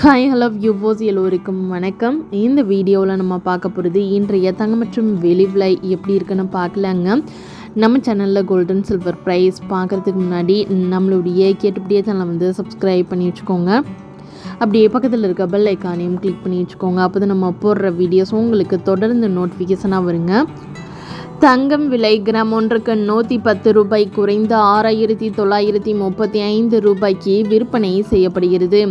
Hi hello யூவோஸ் எல்லோருக்கும் வணக்கம். இந்த வீடியோவில் நம்ம பார்க்க போகிறது இன்றைய தங்கம் மற்றும் வெளி விலை எப்படி இருக்குன்னு பார்க்கலாங்க. நம்ம சேனலில் கோல்டன் சில்வர் ப்ரைஸ் பார்க்குறதுக்கு முன்னாடி நம்மளுடைய கேட்டுப்படியே சேனலை வந்து சப்ஸ்கிரைப் பண்ணி வச்சுக்கோங்க. அப்படியே பக்கத்தில் இருக்க பெல் ஐக்கானையும் கிளிக் பண்ணி வச்சுக்கோங்க. அப்போ தான் நம்ம போடுற வீடியோஸ் உங்களுக்கு தொடர்ந்து நோட்டிஃபிகேஷனாக வருங்க. தங்கம் விலை கிராம் ஒன்றுக்கு நூற்றி பத்து ரூபாய் குறைந்து ஆறாயிரத்தி தொள்ளாயிரத்தி முப்பத்தி ஐந்து ரூபாய்க்கு விற்பனை செய்யப்படுகிறது.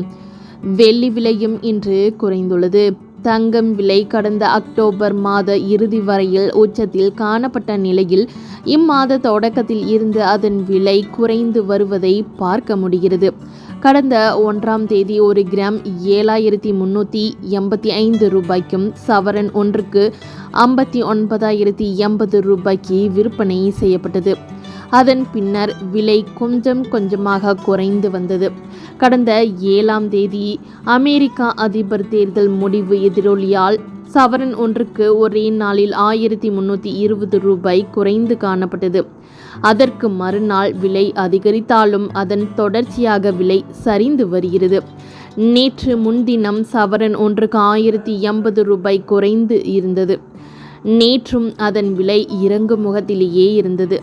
வெள்ளி விலையும் இன்று குறைந்துள்ளது. தங்கம் விலை கடந்த அக்டோபர் மாத இறுதி வரையில் உச்சத்தில் காணப்பட்ட நிலையில் இம்மாத தொடக்கத்தில் இருந்து அதன் விலை குறைந்து வருவதை பார்க்க முடிகிறது. கடந்த ஒன்றாம் தேதி ஒரு கிராம் ஏழாயிரத்தி முன்னூற்றி எண்பத்தி ஐந்து ரூபாய்க்கும் சவரன் ஒன்றுக்கு ஐம்பத்தி ஒன்பதாயிரத்தி எண்பது ரூபாய்க்கு விற்பனை செய்யப்பட்டது. அதன் பின்னர் விலை கொஞ்சம் கொஞ்சமாக குறைந்து வந்தது. கடந்த ஏழாம் தேதி அமெரிக்கா அதிபர் தேர்தல் முடிவு எதிரொலியால் சவரன் ஒன்றுக்கு ஒரே நாளில் ஆயிரத்தி முன்னூற்றி இருபது ரூபாய் குறைந்து காணப்பட்டது. அதற்கு மறுநாள் விலை அதிகரித்தாலும் அதன் தொடர்ச்சியாக விலை சரிந்து வருகிறது. நேற்று முன்தினம் சவரன் ஒன்றுக்கு ஆயிரத்தி எண்பது ரூபாய் குறைந்து இருந்தது. நேற்றும் அதன் விலை இறங்கும் முகத்திலேயே இருந்தது.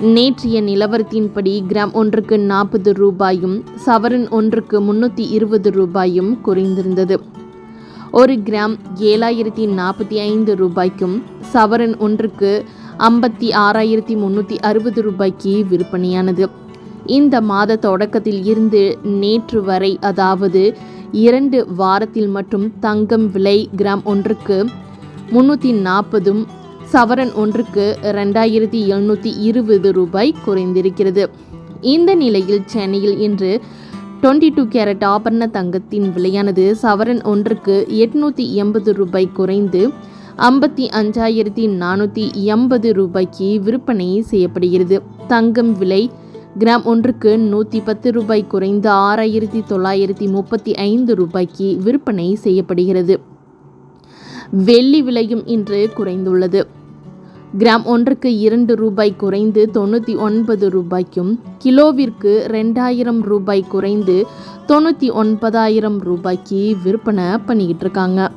நேற்றைய நிலவரத்தின்படி கிராம் ஒன்றுக்கு நாற்பது ரூபாயும் சவரன் ஒன்றுக்கு முன்னூற்றி இருபது ரூபாயும் குறைந்திருந்தது. ஒரு கிராம் ஏழாயிரத்தி நாற்பத்தி ஐந்து ரூபாய்க்கும் சவரன் ஒன்றுக்கு ஐம்பத்தி ஆறாயிரத்தி முந்நூற்றி அறுபது ரூபாய்க்கு விற்பனையானது. இந்த மாத தொடக்கத்தில் இருந்து நேற்று வரை அதாவது இரண்டு வாரத்தில் மட்டும் தங்கம் விலை கிராம் ஒன்றுக்கு முன்னூற்றி நாற்பதும் சவரன் ஒன்றுக்கு ரெண்டாயிரத்தி எழுநூற்றி இருபது ரூபாய் குறைந்திருக்கிறது. இந்த நிலையில் சென்னையில் இன்று டுவெண்ட்டி டூ கேரட் ஆபரண தங்கத்தின் விலையானது சவரன் ஒன்றுக்கு எட்நூற்றி எண்பது ரூபாய் குறைந்து ஐம்பத்தி அஞ்சாயிரத்தி நானூற்றி எண்பது ரூபாய்க்கு விற்பனை செய்யப்படுகிறது. தங்கம் விலை கிராம் ஒன்றுக்கு நூற்றி பத்து ரூபாய் குறைந்து ஆறாயிரத்தி தொள்ளாயிரத்தி முப்பத்தி ஐந்து ரூபாய்க்கு விற்பனை செய்யப்படுகிறது. வெள்ளி விலையும் இன்று குறைந்துள்ளது. கிராம் ஒன்றுக்கு இரண்டு ரூபாய் குறைந்து தொண்ணூற்றி ஒன்பது ரூபாய்க்கும் கிலோவிற்கு ரெண்டாயிரம் ரூபாய் குறைந்து தொண்ணூற்றி ஒன்பதாயிரம் ரூபாய்க்கு விற்பனை பண்ணிக்கிட்டு இருக்காங்க.